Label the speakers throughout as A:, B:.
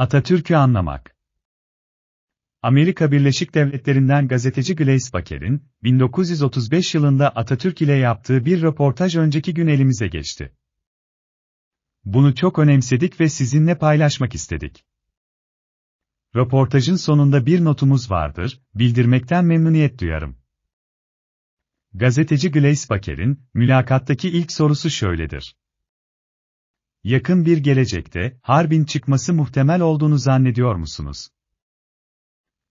A: Atatürk'ü anlamak. Amerika Birleşik Devletleri'nden gazeteci Glace Baker'in, 1935 yılında Atatürk ile yaptığı bir röportaj önceki gün elimize geçti. Bunu çok önemsedik ve sizinle paylaşmak istedik. Röportajın sonunda bir notumuz vardır, bildirmekten memnuniyet duyarım. Gazeteci Glace Baker'in, mülakattaki ilk sorusu şöyledir. Yakın bir gelecekte, harbin çıkması muhtemel olduğunu zannediyor musunuz?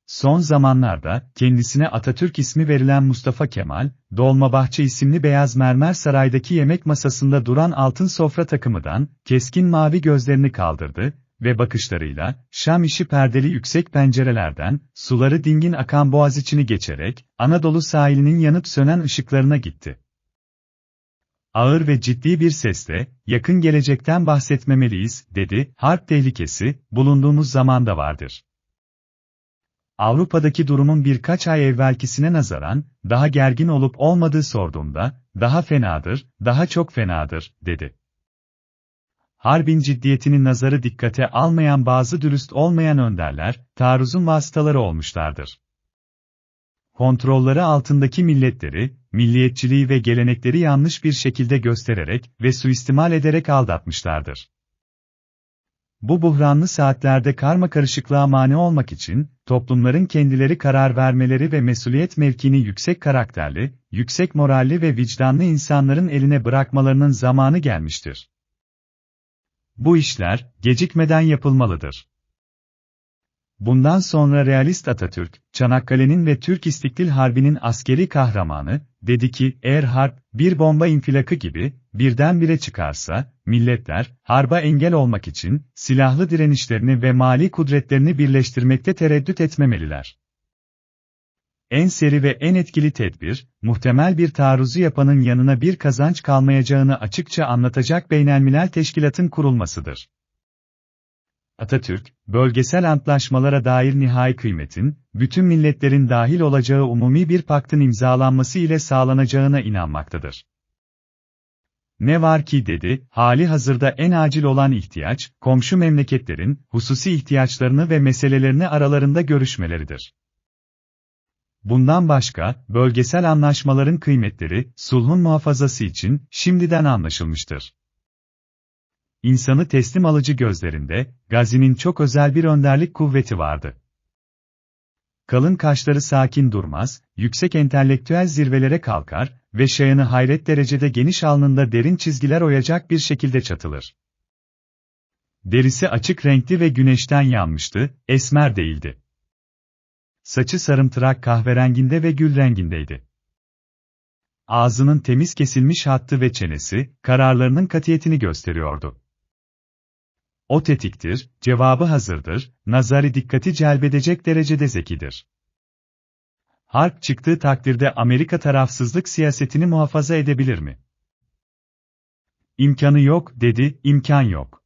A: Son zamanlarda, kendisine Atatürk ismi verilen Mustafa Kemal, Dolmabahçe isimli beyaz mermer saraydaki yemek masasında duran altın sofra takımıdan, keskin mavi gözlerini kaldırdı ve bakışlarıyla, Şam işi perdeli yüksek pencerelerden, suları dingin akan Boğaziçi'ni geçerek, Anadolu sahilinin yanıp sönen ışıklarına gitti. Ağır ve ciddi bir sesle, yakın gelecekten bahsetmemeliyiz, dedi, harp tehlikesi, bulunduğumuz zamanda vardır. Avrupa'daki durumun birkaç ay evvelkisine nazaran, daha gergin olup olmadığı sorduğumda, daha fenadır, daha çok fenadır, dedi. Harbin ciddiyetini nazarı dikkate almayan bazı dürüst olmayan önderler, taarruzun vasıtaları olmuşlardır. Kontrolleri altındaki milletleri, milliyetçiliği ve gelenekleri yanlış bir şekilde göstererek ve suistimal ederek aldatmışlardır. Bu buhranlı saatlerde karma karışıklığa mani olmak için, toplumların kendileri karar vermeleri ve mesuliyet mevkini yüksek karakterli, yüksek moralli ve vicdanlı insanların eline bırakmalarının zamanı gelmiştir. Bu işler, gecikmeden yapılmalıdır. Bundan sonra realist Atatürk, Çanakkale'nin ve Türk İstiklal Harbi'nin askeri kahramanı, dedi ki, eğer harp, bir bomba infilakı gibi, birdenbire çıkarsa, milletler, harba engel olmak için, silahlı direnişlerini ve mali kudretlerini birleştirmekte tereddüt etmemeliler. En seri ve en etkili tedbir, muhtemel bir taarruzu yapanın yanına bir kazanç kalmayacağını açıkça anlatacak beynelmilel teşkilatın kurulmasıdır. Atatürk, bölgesel antlaşmalara dair nihai kıymetin, bütün milletlerin dahil olacağı umumi bir paktın imzalanması ile sağlanacağına inanmaktadır. Ne var ki dedi, hali hazırda en acil olan ihtiyaç, komşu memleketlerin, hususi ihtiyaçlarını ve meselelerini aralarında görüşmeleridir. Bundan başka, bölgesel anlaşmaların kıymetleri, sulhun muhafazası için, şimdiden anlaşılmıştır. İnsanı teslim alıcı gözlerinde, Gazi'nin çok özel bir önderlik kuvveti vardı. Kalın kaşları sakin durmaz, yüksek entelektüel zirvelere kalkar ve şayanı hayret derecede geniş alnında derin çizgiler oyacak bir şekilde çatılır. Derisi açık renkli ve güneşten yanmıştı, esmer değildi. Saçı sarımtırak kahverenginde ve gül rengindeydi. Ağzının temiz kesilmiş hattı ve çenesi, kararlarının katiyetini gösteriyordu. O tetiktir, cevabı hazırdır, nazari dikkati celbedecek derecede zekidir. Harp çıktığı takdirde Amerika tarafsızlık siyasetini muhafaza edebilir mi? İmkanı yok, dedi, imkan yok.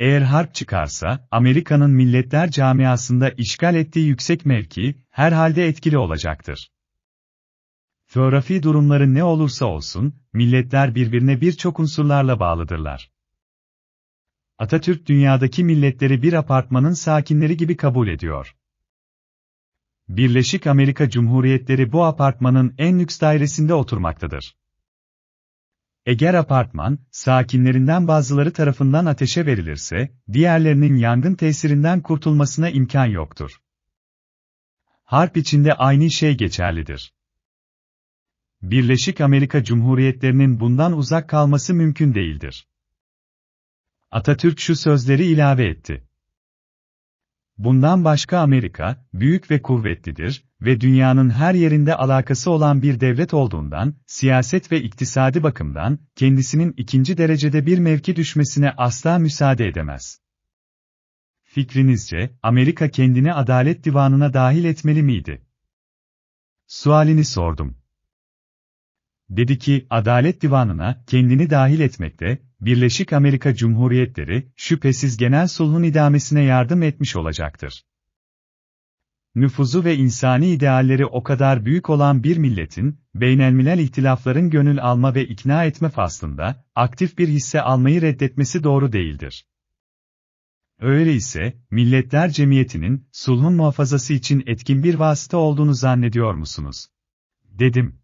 A: Eğer harp çıkarsa, Amerika'nın milletler camiasında işgal ettiği yüksek mevki, herhalde etkili olacaktır. Coğrafi durumları ne olursa olsun, milletler birbirine birçok unsurlarla bağlıdırlar. Atatürk dünyadaki milletleri bir apartmanın sakinleri gibi kabul ediyor. Birleşik Amerika Cumhuriyetleri bu apartmanın en lüks dairesinde oturmaktadır. Eğer apartman, sakinlerinden bazıları tarafından ateşe verilirse, diğerlerinin yangın tesirinden kurtulmasına imkan yoktur. Harp içinde aynı şey geçerlidir. Birleşik Amerika Cumhuriyetlerinin bundan uzak kalması mümkün değildir. Atatürk şu sözleri ilave etti. Bundan başka Amerika, büyük ve kuvvetlidir ve dünyanın her yerinde alakası olan bir devlet olduğundan, siyaset ve iktisadi bakımdan, kendisinin ikinci derecede bir mevki düşmesine asla müsaade edemez. Fikrinizce, Amerika kendini Adalet Divanı'na dahil etmeli miydi? Sualini sordum. Dedi ki, Adalet Divanı'na kendini dahil etmekte, Birleşik Amerika Cumhuriyetleri, şüphesiz genel sulhun idamesine yardım etmiş olacaktır. Nüfuzu ve insani idealleri o kadar büyük olan bir milletin, beynelmilel ihtilafların gönül alma ve ikna etme faslında, aktif bir hisse almayı reddetmesi doğru değildir. Öyleyse, Milletler Cemiyeti'nin, sulhun muhafazası için etkin bir vasıta olduğunu zannediyor musunuz? Dedim.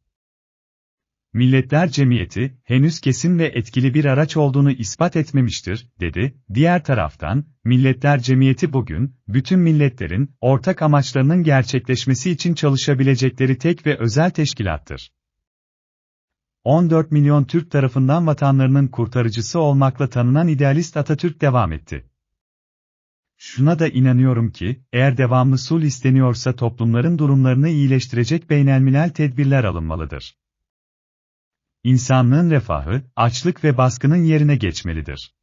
A: Milletler Cemiyeti, henüz kesin ve etkili bir araç olduğunu ispat etmemiştir, dedi. Diğer taraftan, Milletler Cemiyeti bugün, bütün milletlerin, ortak amaçlarının gerçekleşmesi için çalışabilecekleri tek ve özel teşkilattır. 14 milyon Türk tarafından vatanlarının kurtarıcısı olmakla tanınan idealist Atatürk devam etti. Şuna da inanıyorum ki, eğer devamlı sulh isteniyorsa toplumların durumlarını iyileştirecek beynelmilel tedbirler alınmalıdır. İnsanlığın refahı, açlık ve baskının yerine geçmelidir.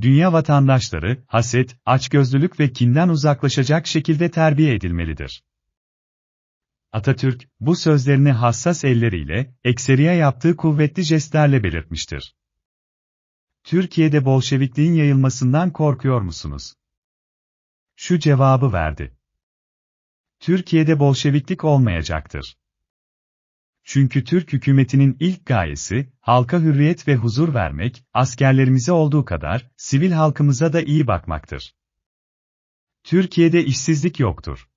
A: Dünya vatandaşları, haset, açgözlülük ve kinden uzaklaşacak şekilde terbiye edilmelidir. Atatürk, bu sözlerini hassas elleriyle, ekseriye yaptığı kuvvetli jestlerle belirtmiştir. Türkiye'de Bolşevikliğin yayılmasından korkuyor musunuz? Şu cevabı verdi. Türkiye'de Bolşeviklik olmayacaktır. Çünkü Türk hükümetinin ilk gayesi, halka hürriyet ve huzur vermek, askerlerimize olduğu kadar, sivil halkımıza da iyi bakmaktır. Türkiye'de işsizlik yoktur.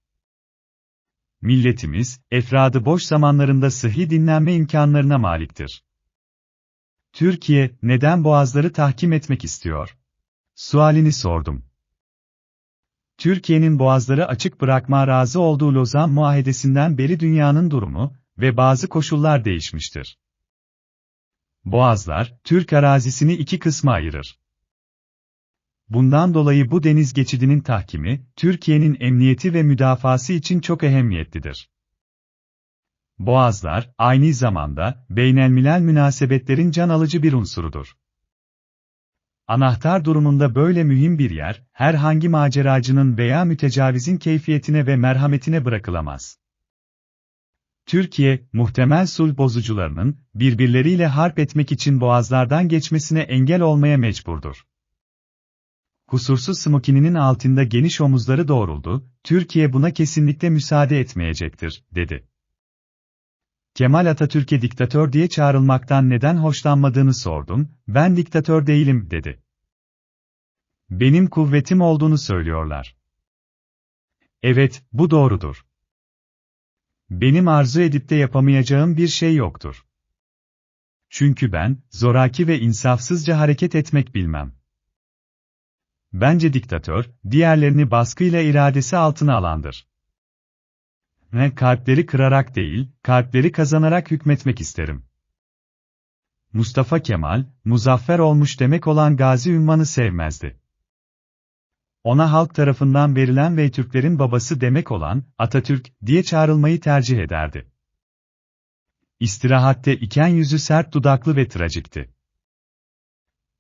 A: Milletimiz, efradı boş zamanlarında sıhhi dinlenme imkanlarına maliktir. Türkiye, neden boğazları tahkim etmek istiyor? Sualini sordum. Türkiye'nin boğazları açık bırakma razı olduğu Lozan Muahedesi'nden beri dünyanın durumu ve bazı koşullar değişmiştir. Boğazlar, Türk arazisini iki kısma ayırır. Bundan dolayı bu deniz geçidinin tahkimi, Türkiye'nin emniyeti ve müdafası için çok ehemmiyetlidir. Boğazlar, aynı zamanda, beynelmilel münasebetlerin can alıcı bir unsurudur. Anahtar durumunda böyle mühim bir yer, herhangi maceracının veya mütecavizin keyfiyetine ve merhametine bırakılamaz. Türkiye, muhtemel sulh bozucularının, birbirleriyle harp etmek için boğazlardan geçmesine engel olmaya mecburdur. Kusursuz smokininin altında geniş omuzları doğruldu, Türkiye buna kesinlikle müsaade etmeyecektir, dedi. Kemal Atatürk'e diktatör diye çağrılmaktan neden hoşlanmadığını sordum, ben diktatör değilim, dedi. Benim kuvvetim olduğunu söylüyorlar. Evet, bu doğrudur. Benim arzu edip de yapamayacağım bir şey yoktur. Çünkü ben, zoraki ve insafsızca hareket etmek bilmem. Bence diktatör, diğerlerini baskıyla iradesi altına alandır. Ne kalpleri kırarak değil, kalpleri kazanarak hükmetmek isterim. Mustafa Kemal, muzaffer olmuş demek olan gazi ünvanı sevmezdi. Ona halk tarafından verilen ve Türklerin babası demek olan Atatürk diye çağrılmayı tercih ederdi. İstirahatte iken yüzü sert dudaklı ve trajikti.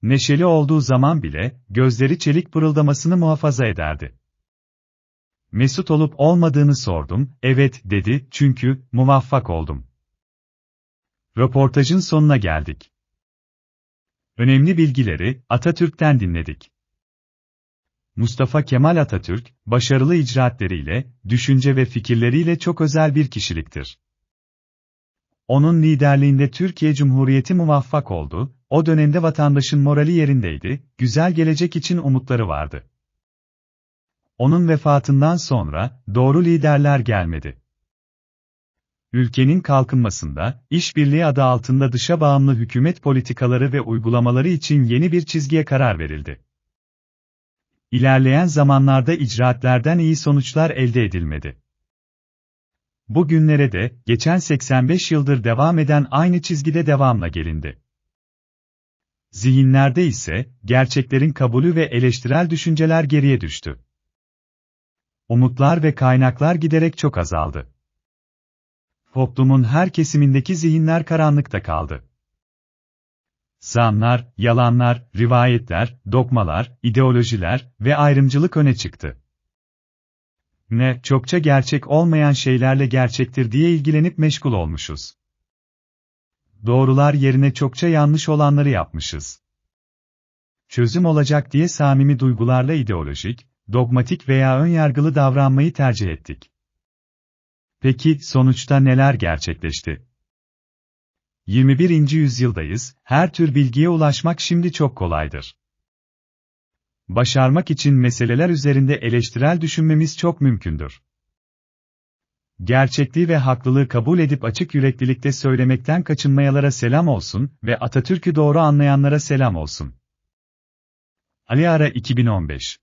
A: Neşeli olduğu zaman bile, gözleri çelik pırıldamasını muhafaza ederdi. Mesut olup olmadığını sordum, evet, dedi, çünkü, muvaffak oldum. Röportajın sonuna geldik. Önemli bilgileri, Atatürk'ten dinledik. Mustafa Kemal Atatürk, başarılı icraatleriyle, düşünce ve fikirleriyle çok özel bir kişiliktir. Onun liderliğinde Türkiye Cumhuriyeti muvaffak oldu, o dönemde vatandaşın morali yerindeydi, güzel gelecek için umutları vardı. Onun vefatından sonra, doğru liderler gelmedi. Ülkenin kalkınmasında, işbirliği adı altında dışa bağımlı hükümet politikaları ve uygulamaları için yeni bir çizgiye karar verildi. İlerleyen zamanlarda icraatlerden iyi sonuçlar elde edilmedi. Bugünlere de, geçen 85 yıldır devam eden aynı çizgide devamla gelindi. Zihinlerde ise, gerçeklerin kabulü ve eleştirel düşünceler geriye düştü. Umutlar ve kaynaklar giderek çok azaldı. Toplumun her kesimindeki zihinler karanlıkta kaldı. Zanlar, yalanlar, rivayetler, dogmalar, ideolojiler ve ayrımcılık öne çıktı. Ne, çokça gerçek olmayan şeylerle gerçektir diye ilgilenip meşgul olmuşuz. Doğrular yerine çokça yanlış olanları yapmışız. Çözüm olacak diye samimi duygularla ideolojik, dogmatik veya önyargılı davranmayı tercih ettik. Peki, sonuçta neler gerçekleşti? 21. yüzyıldayız, her tür bilgiye ulaşmak şimdi çok kolaydır. Başarmak için meseleler üzerinde eleştirel düşünmemiz çok mümkündür. Gerçekliği ve haklılığı kabul edip açık yüreklilikte söylemekten kaçınmayalara selam olsun ve Atatürk'ü doğru anlayanlara selam olsun. Ali Ara 2015